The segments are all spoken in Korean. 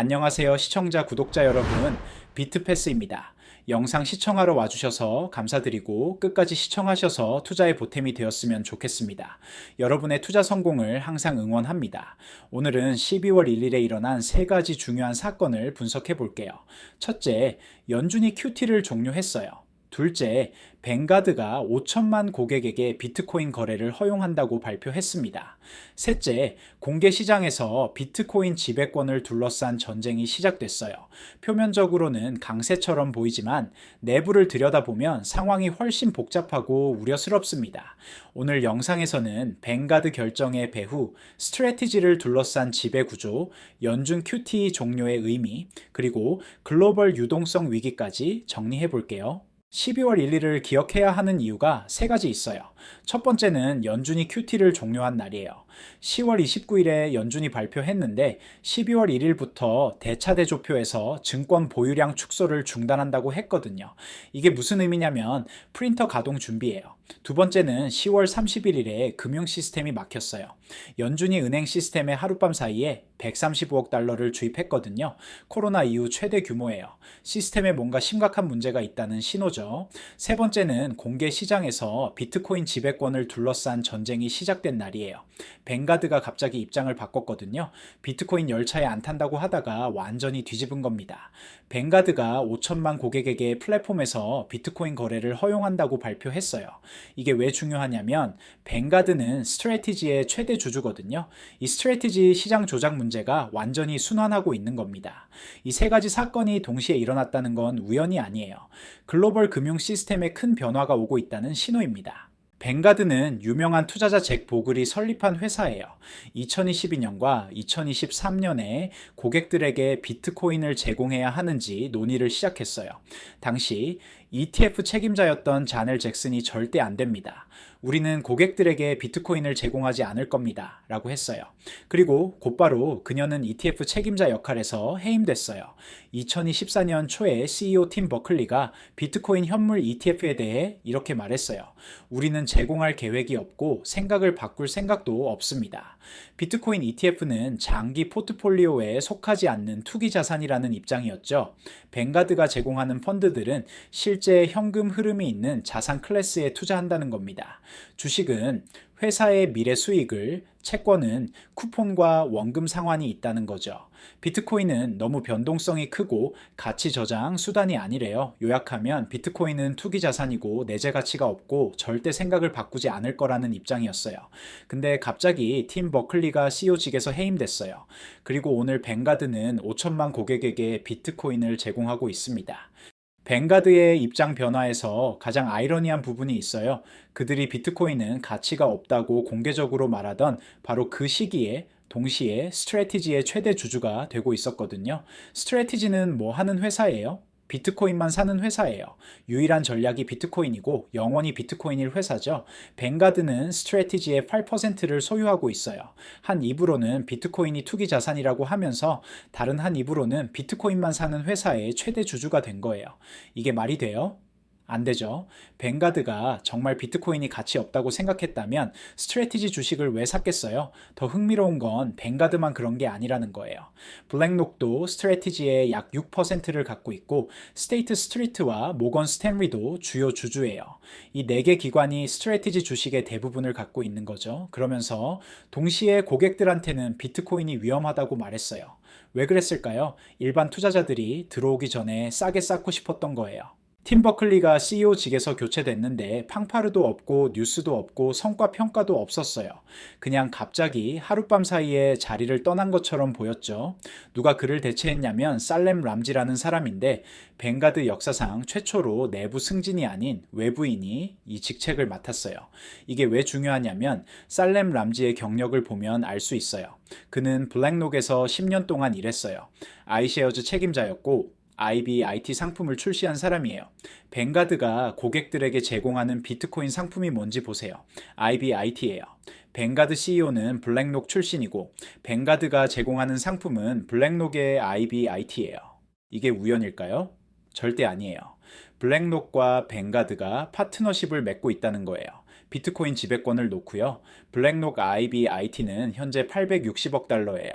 안녕하세요 시청자 구독자 여러분 비트패스입니다. 영상 시청하러 와주셔서 감사드리고 끝까지 시청하셔서 투자의 보탬이 되었으면 좋겠습니다. 여러분의 투자 성공을 항상 응원합니다. 오늘은 12월 1일에 일어난 세 가지 중요한 사건을 분석해 볼게요. 첫째, 연준이 QT를 종료했어요. 둘째, 뱅가드가 5천만 고객에게 비트코인 거래를 허용한다고 발표했습니다. 셋째, 공개 시장에서 비트코인 지배권을 둘러싼 전쟁이 시작됐어요. 표면적으로는 강세처럼 보이지만 내부를 들여다보면 상황이 훨씬 복잡하고 우려스럽습니다. 오늘 영상에서는 뱅가드 결정의 배후, 스트레티지를 둘러싼 지배 구조, 연준 QT 종료의 의미, 그리고 글로벌 유동성 위기까지 정리해 볼게요. 12월 1일을 기억해야 하는 이유가 세 가지 있어요. 첫 번째는 연준이 QT를 종료한 날이에요. 10월 29일에 연준이 발표했는데 12월 1일부터 대차대조표에서 증권 보유량 축소를 중단한다고 했거든요. 이게 무슨 의미냐면 프린터 가동 준비예요. 두 번째는 10월 31일에 금융 시스템이 막혔어요. 연준이 은행 시스템에 하룻밤 사이에 135억 달러를 주입했거든요. 코로나 이후 최대 규모예요. 시스템에 뭔가 심각한 문제가 있다는 신호죠. 세 번째는 공개 시장에서 비트코인 지배권을 둘러싼 전쟁이 시작된 날이에요. 뱅가드가 갑자기 입장을 바꿨거든요. 비트코인 열차에 안 탄다고 하다가 완전히 뒤집은 겁니다. 뱅가드가 5천만 고객에게 플랫폼에서 비트코인 거래를 허용한다고 발표했어요. 이게 왜 중요하냐면 뱅가드는 스트레티지의 최대 주주거든요. 이 스트레티지 시장 조작 문제가 완전히 순환하고 있는 겁니다. 이 세 가지 사건이 동시에 일어났다는 건 우연이 아니에요. 글로벌 금융 시스템에 큰 변화가 오고 있다는 신호입니다. 뱅가드는 유명한 투자자 잭 보글이 설립한 회사예요. 2022년과 2023년에 고객들에게 비트코인을 제공해야 하는지 논의를 시작했어요. 당시 ETF 책임자였던 자넬 잭슨이 절대 안 됩니다. 우리는 고객들에게 비트코인을 제공하지 않을 겁니다. 라고 했어요. 그리고 곧바로 그녀는 ETF 책임자 역할에서 해임됐어요. 2024년 초에 CEO 팀 버클리가 비트코인 현물 ETF에 대해 이렇게 말했어요. 우리는 제공할 계획이 없고 생각을 바꿀 생각도 없습니다. 비트코인 ETF는 장기 포트폴리오에 속하지 않는 투기 자산이라는 입장이었죠. 뱅가드가 제공하는 펀드들은 실제 현금 흐름이 있는 자산 클래스에 투자한다는 겁니다. 주식은 회사의 미래 수익을, 채권은 쿠폰과 원금 상환이 있다는 거죠. 비트코인은 너무 변동성이 크고 가치 저장 수단이 아니래요. 요약하면 비트코인은 투기 자산이고 내재 가치가 없고 절대 생각을 바꾸지 않을 거라는 입장이었어요. 근데 갑자기 팀 버클리가 CEO직에서 해임됐어요. 그리고 오늘 뱅가드는 5천만 고객에게 비트코인을 제공하고 있습니다. 뱅가드의 입장 변화에서 가장 아이러니한 부분이 있어요. 그들이 비트코인은 가치가 없다고 공개적으로 말하던 바로 그 시기에 동시에 스트레티지의 최대 주주가 되고 있었거든요. 스트레티지는 뭐 하는 회사예요? 비트코인만 사는 회사예요. 유일한 전략이 비트코인이고 영원히 비트코인일 회사죠. 뱅가드는 스트레티지의 8%를 소유하고 있어요. 한 입으로는 비트코인이 투기 자산이라고 하면서 다른 한 입으로는 비트코인만 사는 회사의 최대 주주가 된 거예요. 이게 말이 돼요? 안 되죠. 뱅가드가 정말 비트코인이 가치 없다고 생각했다면 스트레티지 주식을 왜 샀겠어요? 더 흥미로운 건 뱅가드만 그런 게 아니라는 거예요. 블랙록도 스트레티지의 약 6%를 갖고 있고 스테이트 스트리트와 모건 스탠리도 주요 주주예요. 이 네 개 기관이 스트레티지 주식의 대부분을 갖고 있는 거죠. 그러면서 동시에 고객들한테는 비트코인이 위험하다고 말했어요. 왜 그랬을까요? 일반 투자자들이 들어오기 전에 싸게 쌓고 싶었던 거예요. 팀 버클리가 CEO직에서 교체됐는데 팡파르도 없고 뉴스도 없고 성과 평가도 없었어요. 그냥 갑자기 하룻밤 사이에 자리를 떠난 것처럼 보였죠. 누가 그를 대체했냐면 살렘 람지라는 사람인데 뱅가드 역사상 최초로 내부 승진이 아닌 외부인이 이 직책을 맡았어요. 이게 왜 중요하냐면 살렘 람지의 경력을 보면 알 수 있어요. 그는 블랙록에서 10년 동안 일했어요. 아이쉐어즈 책임자였고 IB IT 상품을 출시한 사람이에요. 뱅가드가 고객들에게 제공하는 비트코인 상품이 뭔지 보세요. IB IT예요. 뱅가드 CEO는 블랙록 출신이고 뱅가드가 제공하는 상품은 블랙록의 IB IT예요. 이게 우연일까요? 절대 아니에요. 블랙록과 뱅가드가 파트너십을 맺고 있다는 거예요. 비트코인 지배권을 놓고요. 블랙록 IB IT는 현재 860억 달러예요.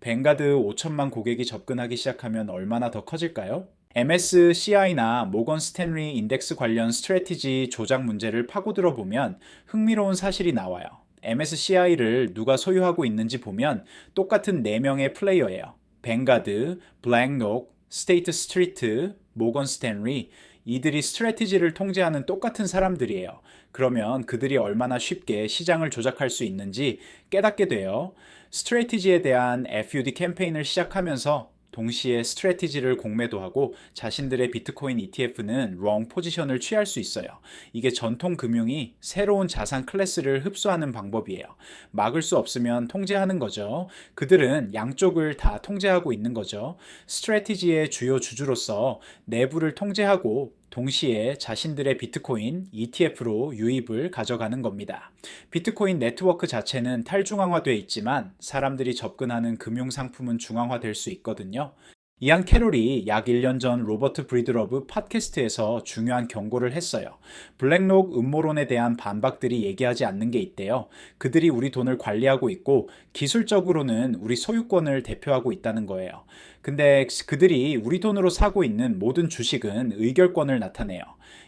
뱅가드 5천만 고객이 접근하기 시작하면 얼마나 더 커질까요? MSCI나 모건 스탠리 인덱스 관련 스트래티지 조작 문제를 파고들어 보면 흥미로운 사실이 나와요. MSCI를 누가 소유하고 있는지 보면 똑같은 4명의 플레이어예요. 뱅가드, 블랙록, 스테이트 스트리트, 모건 스탠리, 이들이 스트래티지를 통제하는 똑같은 사람들이에요. 그러면 그들이 얼마나 쉽게 시장을 조작할 수 있는지 깨닫게 돼요. 스트래티지에 대한 FUD 캠페인을 시작하면서 동시에 스트래티지를 공매도 하고 자신들의 비트코인 ETF는 롱 포지션을 취할 수 있어요. 이게 전통 금융이 새로운 자산 클래스를 흡수하는 방법이에요. 막을 수 없으면 통제하는 거죠. 그들은 양쪽을 다 통제하고 있는 거죠. 스트래티지의 주요 주주로서 내부를 통제하고 동시에 자신들의 비트코인 ETF로 유입을 가져가는 겁니다. 비트코인 네트워크 자체는 탈중앙화되어 있지만 사람들이 접근하는 금융 상품은 중앙화될 수 있거든요. 이안 캐롤이 약 1년 전 로버트 브리드러브 팟캐스트에서 중요한 경고를 했어요. 블랙록 음모론에 대한 반박들이 얘기하지 않는 게 있대요. 그들이 우리 돈을 관리하고 있고 기술적으로는 우리 소유권을 대표하고 있다는 거예요. 근데 그들이 우리 돈으로 사고 있는 모든 주식은 의결권을 나타내요.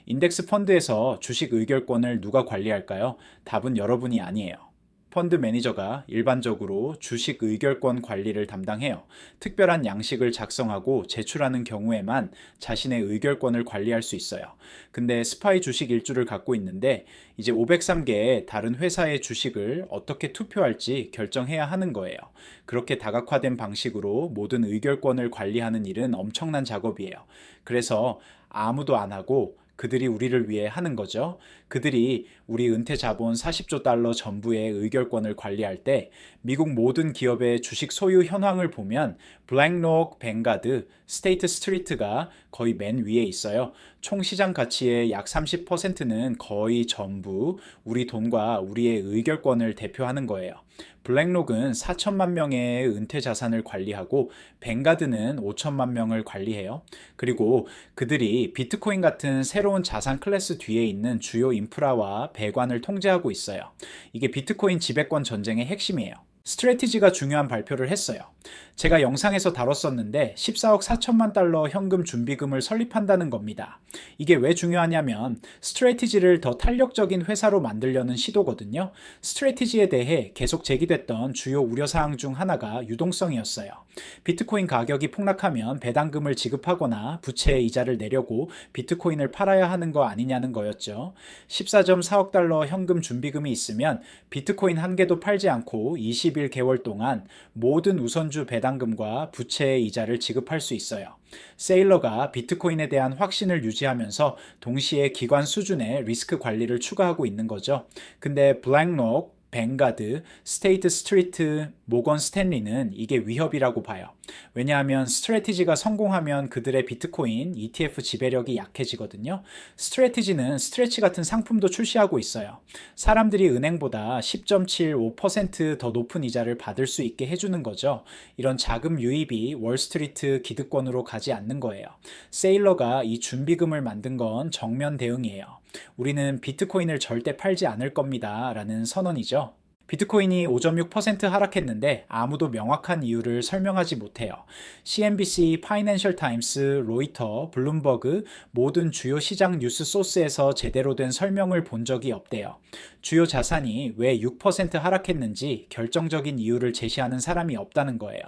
인덱스 펀드에서 주식 의결권을 누가 관리할까요? 답은 여러분이 아니에요. 펀드 매니저가 일반적으로 주식 의결권 관리를 담당해요. 특별한 양식을 작성하고 제출하는 경우에만 자신의 의결권을 관리할 수 있어요. 근데 스파이 주식 일주를 갖고 있는데 이제 503개의 다른 회사의 주식을 어떻게 투표할지 결정해야 하는 거예요. 그렇게 다각화된 방식으로 모든 의결권을 관리하는 일은 엄청난 작업이에요. 그래서 아무도 안 하고 그들이 우리를 위해 하는 거죠. 그들이 우리 은퇴 자본 40조 달러 전부의 의결권을 관리할 때 미국 모든 기업의 주식 소유 현황을 보면 블랙록, 뱅가드, 스테이트 스트리트가 거의 맨 위에 있어요. 총 시장 가치의 약 30%는 거의 전부 우리 돈과 우리의 의결권을 대표하는 거예요. 블랙록은 4천만 명의 은퇴 자산을 관리하고 뱅가드는 5천만 명을 관리해요. 그리고 그들이 비트코인 같은 새로운 자산 클래스 뒤에 있는 주요 인프라와 배관을 통제하고 있어요. 이게 비트코인 지배권 전쟁의 핵심이에요. 스트레티지가 중요한 발표를 했어요. 제가 영상에서 다뤘었는데 14억 4천만 달러 현금 준비금을 설립한다는 겁니다. 이게 왜 중요하냐면 스트레티지를 더 탄력적인 회사로 만들려는 시도거든요. 스트레티지에 대해 계속 제기됐던 주요 우려사항 중 하나가 유동성이었어요. 비트코인 가격이 폭락하면 배당금을 지급하거나 부채의 이자를 내려고 비트코인을 팔아야 하는 거 아니냐는 거였죠. 14.4억 달러 현금 준비금이 있으면 비트코인 한 개도 팔지 않고 21개월 동안 모든 우선주 배당금과 부채의 이자를 지급할 수 있어요. 세일러가 비트코인에 대한 확신을 유지하면서 동시에 기관 수준의 리스크 관리를 추가하고 있는 거죠. 근데 블랙록, 뱅가드, 스테이트 스트리트, 모건 스탠리는 이게 위협이라고 봐요. 왜냐하면 스트래티지가 성공하면 그들의 비트코인 ETF 지배력이 약해지거든요. 스트래티지는 스트레치 같은 상품도 출시하고 있어요. 사람들이 은행보다 10.75%더 높은 이자를 받을 수 있게 해주는 거죠. 이런 자금 유입이 월스트리트 기득권으로 가지 않는 거예요. 세일러가 이 준비금을 만든 건 정면 대응이에요. 우리는 비트코인을 절대 팔지 않을 겁니다. 라는 선언이죠. 비트코인이 5.6% 하락했는데 아무도 명확한 이유를 설명하지 못해요. CNBC, 파이낸셜 타임스, 로이터, 블룸버그 모든 주요 시장 뉴스 소스에서 제대로 된 설명을 본 적이 없대요. 주요 자산이 왜 6% 하락했는지 결정적인 이유를 제시하는 사람이 없다는 거예요.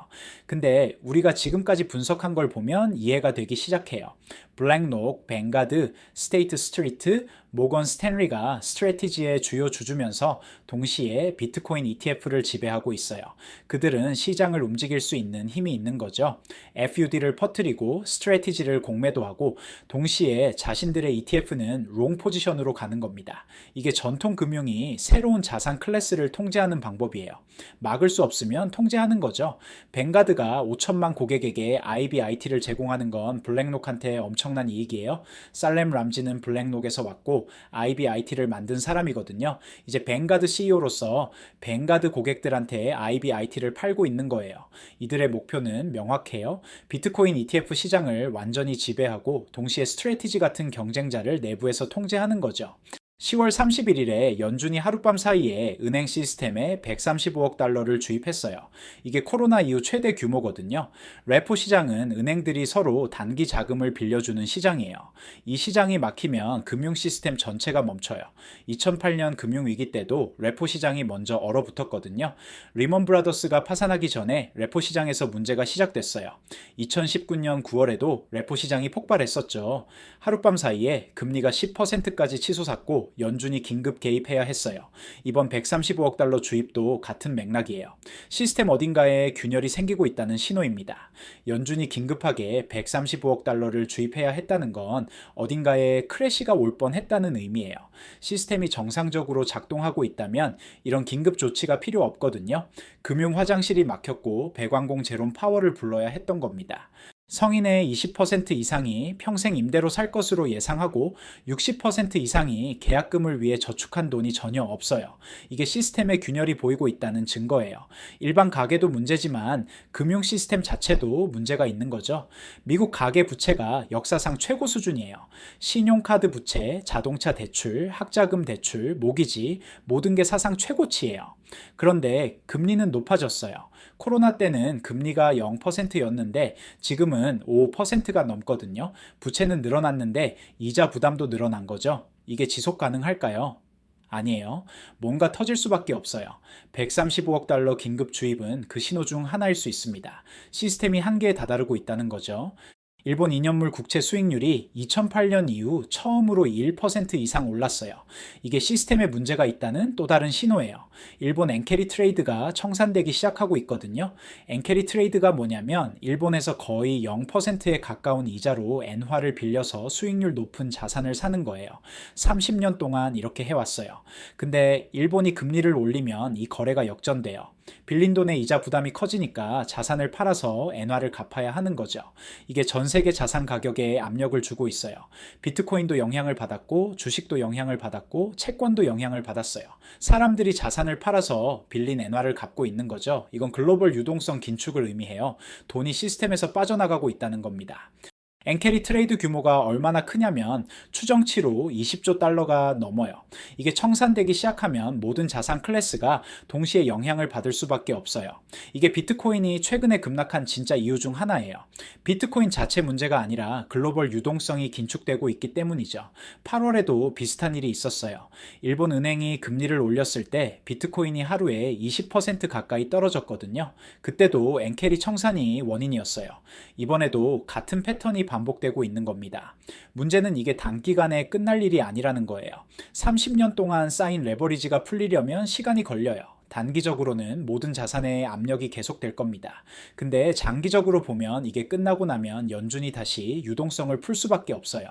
근데 우리가 지금까지 분석한 걸 보면 이해가 되기 시작해요. 블랙록, 뱅가드, 스테이트 스트리트, 모건 스탠리가 스트래티지의 주요 주주면서 동시에 비트코인 ETF를 지배하고 있어요. 그들은 시장을 움직일 수 있는 힘이 있는 거죠. FUD를 퍼뜨리고 스트래티지를 공매도 하고 동시에 자신들의 ETF는 롱 포지션으로 가는 겁니다. 이게 전통 금융이 새로운 자산 클래스를 통제하는 방법이에요. 막을 수 없으면 통제하는 거죠. 뱅가드가 5천만 고객에게 IBIT를 제공하는 건 블랙록한테 엄청 난 이익이에요. 살렘 람지는 블랙록에서 왔고 IBIT를 만든 사람이거든요. 이제 뱅가드 CEO로서 뱅가드 고객들한테 IBIT를 팔고 있는 거예요. 이들의 목표는 명확해요. 비트코인 ETF 시장을 완전히 지배하고 동시에 스트레티지 같은 경쟁자를 내부에서 통제하는 거죠. 10월 31일에 연준이 하룻밤 사이에 은행 시스템에 135억 달러를 주입했어요. 이게 코로나 이후 최대 규모거든요. 레포 시장은 은행들이 서로 단기 자금을 빌려주는 시장이에요. 이 시장이 막히면 금융 시스템 전체가 멈춰요. 2008년 금융위기 때도 레포 시장이 먼저 얼어붙었거든요. 리먼 브라더스가 파산하기 전에 레포 시장에서 문제가 시작됐어요. 2019년 9월에도 레포 시장이 폭발했었죠. 하룻밤 사이에 금리가 10%까지 치솟았고 연준이 긴급 개입해야 했어요. 이번 135억 달러 주입도 같은 맥락이에요. 시스템 어딘가에 균열이 생기고 있다는 신호입니다. 연준이 긴급하게 135억 달러를 주입해야 했다는 건 어딘가에 크래시가 올 뻔했다는 의미예요. 시스템이 정상적으로 작동하고 있다면 이런 긴급 조치가 필요 없거든요. 금융 화장실이 막혔고 배관공 제롬 파워를 불러야 했던 겁니다. 성인의 20% 이상이 평생 임대로 살 것으로 예상하고 60% 이상이 계약금을 위해 저축한 돈이 전혀 없어요. 이게 시스템의 균열이 보이고 있다는 증거예요. 일반 가계도 문제지만 금융 시스템 자체도 문제가 있는 거죠. 미국 가계 부채가 역사상 최고 수준이에요. 신용카드 부채, 자동차 대출, 학자금 대출, 모기지 모든 게 사상 최고치예요. 그런데 금리는 높아졌어요. 코로나 때는 금리가 0%였는데 지금은 5%가 넘거든요. 부채는 늘어났는데 이자 부담도 늘어난 거죠. 이게 지속 가능할까요? 아니에요. 뭔가 터질 수밖에 없어요. 135억 달러 긴급 주입은 그 신호 중 하나일 수 있습니다. 시스템이 한계에 다다르고 있다는 거죠. 일본 2년물 국채 수익률이 2008년 이후 처음으로 1% 이상 올랐어요. 이게 시스템에 문제가 있다는 또 다른 신호예요. 일본 엔캐리 트레이드가 청산되기 시작하고 있거든요. 엔캐리 트레이드가 뭐냐면 일본에서 거의 0%에 가까운 이자로 엔화를 빌려서 수익률 높은 자산을 사는 거예요. 30년 동안 이렇게 해왔어요. 근데 일본이 금리를 올리면 이 거래가 역전돼요. 빌린 돈의 이자 부담이 커지니까 자산을 팔아서 엔화를 갚아야 하는 거죠. 이게 전 세계 자산 가격에 압력을 주고 있어요. 비트코인도 영향을 받았고 주식도 영향을 받았고 채권도 영향을 받았어요. 사람들이 자산을 팔아서 빌린 엔화를 갚고 있는 거죠. 이건 글로벌 유동성 긴축을 의미해요. 돈이 시스템에서 빠져나가고 있다는 겁니다. 엔캐리 트레이드 규모가 얼마나 크냐면 추정치로 20조 달러가 넘어요. 이게 청산되기 시작하면 모든 자산 클래스가 동시에 영향을 받을 수밖에 없어요. 이게 비트코인이 최근에 급락한 진짜 이유 중 하나예요. 비트코인 자체 문제가 아니라 글로벌 유동성이 긴축되고 있기 때문이죠. 8월에도 비슷한 일이 있었어요. 일본 은행이 금리를 올렸을 때 비트코인이 하루에 20% 가까이 떨어졌거든요. 그때도 엔캐리 청산이 원인이었어요. 이번에도 같은 패턴이 반복되고 있는 겁니다. 문제는 이게 단기간에 끝날 일이 아니라는 거예요. 30년 동안 쌓인 레버리지가 풀리려면 시간이 걸려요. 단기적으로는 모든 자산의 압력이 계속될 겁니다. 근데 장기적으로 보면 이게 끝나고 나면 연준이 다시 유동성을 풀 수밖에 없어요.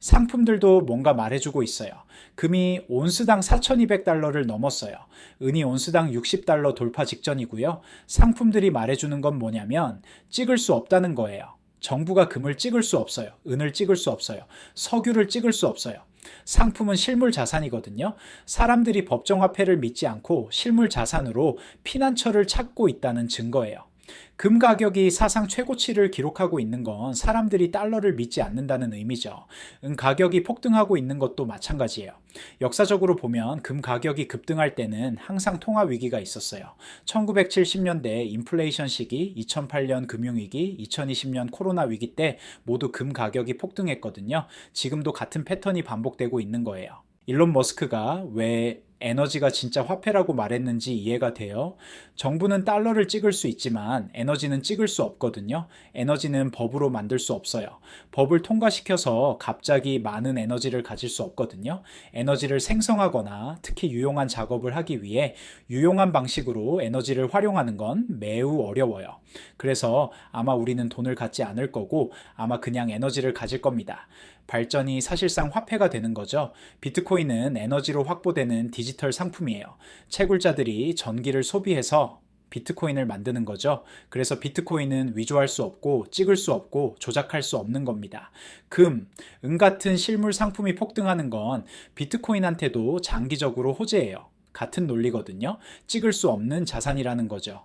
상품들도 뭔가 말해주고 있어요. 금이 온스당 4,200달러를 넘었어요. 은이 온스당 60달러 돌파 직전이고요. 상품들이 말해주는 건 뭐냐면 찍을 수 없다는 거예요. 정부가 금을 찍을 수 없어요. 은을 찍을 수 없어요. 석유를 찍을 수 없어요. 상품은 실물 자산이거든요. 사람들이 법정 화폐를 믿지 않고 실물 자산으로 피난처를 찾고 있다는 증거예요. 금 가격이 사상 최고치를 기록하고 있는 건 사람들이 달러를 믿지 않는다는 의미죠. 은 가격이 폭등하고 있는 것도 마찬가지예요. 역사적으로 보면 금 가격이 급등할 때는 항상 통화 위기가 있었어요. 1970년대 인플레이션 시기, 2008년 금융위기, 2020년 코로나 위기 때 모두 금 가격이 폭등했거든요. 지금도 같은 패턴이 반복되고 있는 거예요. 일론 머스크가 왜 에너지가 진짜 화폐라고 말했는지 이해가 돼요. 정부는 달러를 찍을 수 있지만 에너지는 찍을 수 없거든요. 에너지는 법으로 만들 수 없어요. 법을 통과시켜서 갑자기 많은 에너지를 가질 수 없거든요. 에너지를 생성하거나 특히 유용한 작업을 하기 위해 유용한 방식으로 에너지를 활용하는 건 매우 어려워요. 그래서 아마 우리는 돈을 갖지 않을 거고 아마 그냥 에너지를 가질 겁니다. 발전이 사실상 화폐가 되는 거죠. 비트코인은 에너지로 확보되는 디지털 상품이에요. 채굴자들이 전기를 소비해서 비트코인을 만드는 거죠. 그래서 비트코인은 위조할 수 없고 찍을 수 없고 조작할 수 없는 겁니다. 금, 은 같은 실물 상품이 폭등하는 건 비트코인한테도 장기적으로 호재예요. 같은 논리거든요. 찍을 수 없는 자산이라는 거죠.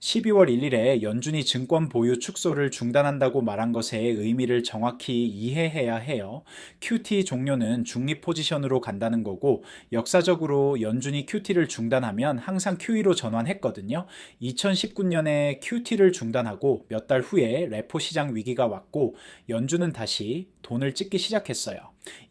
12월 1일에 연준이 증권 보유 축소를 중단한다고 말한 것의 의미를 정확히 이해해야 해요. QT 종료는 중립 포지션으로 간다는 거고 역사적으로 연준이 QT를 중단하면 항상 QE로 전환했거든요. 2019년에 QT를 중단하고 몇 달 후에 레포 시장 위기가 왔고 연준은 다시 돈을 찍기 시작했어요.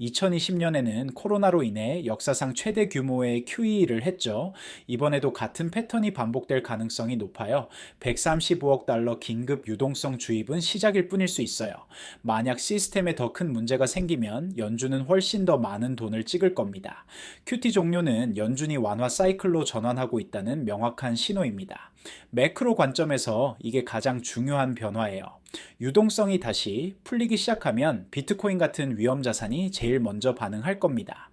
2020년에는 코로나로 인해 역사상 최대 규모의 QE를 했죠. 이번에도 같은 패턴이 반복될 가능성이 높아요. 135억 달러 긴급 유동성 주입은 시작일 뿐일 수 있어요. 만약 시스템에 더 큰 문제가 생기면 연준은 훨씬 더 많은 돈을 찍을 겁니다. QT 종료는 연준이 완화 사이클로 전환하고 있다는 명확한 신호입니다. 매크로 관점에서 이게 가장 중요한 변화예요. 유동성이 다시 풀리기 시작하면 비트코인 같은 위험 자산이 제일 먼저 반응할 겁니다.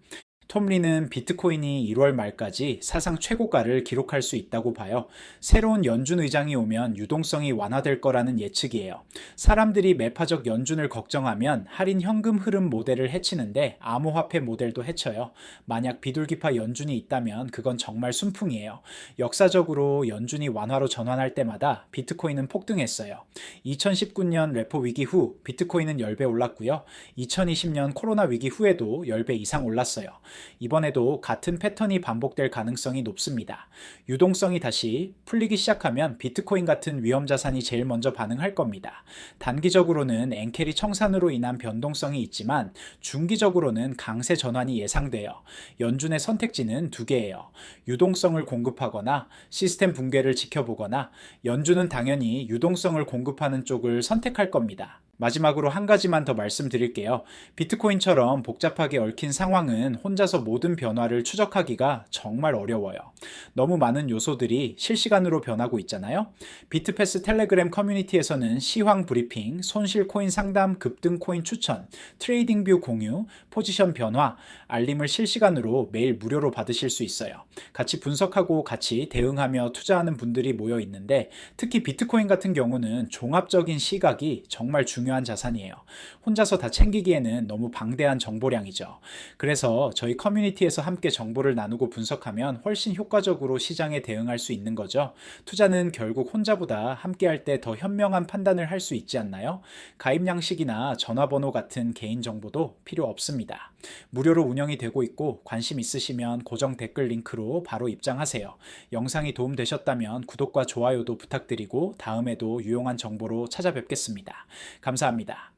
톰리는 비트코인이 1월 말까지 사상 최고가를 기록할 수 있다고 봐요. 새로운 연준 의장이 오면 유동성이 완화될 거라는 예측이에요. 사람들이 매파적 연준을 걱정하면 할인 현금 흐름 모델을 해치는데 암호화폐 모델도 해쳐요. 만약 비둘기파 연준이 있다면 그건 정말 순풍이에요. 역사적으로 연준이 완화로 전환할 때마다 비트코인은 폭등했어요. 2019년 레포 위기 후 비트코인은 10배 올랐고요. 2020년 코로나 위기 후에도 10배 이상 올랐어요. 이번에도 같은 패턴이 반복될 가능성이 높습니다. 유동성이 다시 풀리기 시작하면 비트코인 같은 위험 자산이 제일 먼저 반응할 겁니다. 단기적으로는 엔캐리 청산으로 인한 변동성이 있지만 중기적으로는 강세 전환이 예상돼요. 연준의 선택지는 두 개예요. 유동성을 공급하거나 시스템 붕괴를 지켜보거나 연준은 당연히 유동성을 공급하는 쪽을 선택할 겁니다. 마지막으로 한 가지만 더 말씀드릴게요. 비트코인처럼 복잡하게 얽힌 상황은 혼자서 모든 변화를 추적하기가 정말 어려워요. 너무 많은 요소들이 실시간으로 변하고 있잖아요. 비트패스 텔레그램 커뮤니티에서는 시황 브리핑, 손실 코인 상담, 급등 코인 추천, 트레이딩 뷰 공유, 포지션 변화, 알림을 실시간으로 매일 무료로 받으실 수 있어요. 같이 분석하고 같이 대응하며 투자하는 분들이 모여 있는데 특히 비트코인 같은 경우는 종합적인 시각이 정말 중요합니다. 중요한 자산이에요. 혼자서 다 챙기기에는 너무 방대한 정보량이죠. 그래서 저희 커뮤니티에서 함께 정보를 나누고 분석하면 훨씬 효과적으로 시장에 대응할 수 있는 거죠. 투자는 결국 혼자보다 함께 할 때 더 현명한 판단을 할 수 있지 않나요? 가입 양식이나 전화번호 같은 개인 정보도 필요 없습니다. 무료로 운영이 되고 있고 관심 있으시면 고정 댓글 링크로 바로 입장하세요. 영상이 도움되셨다면 구독과 좋아요도 부탁드리고 다음에도 유용한 정보로 찾아뵙겠습니다. 감사합니다.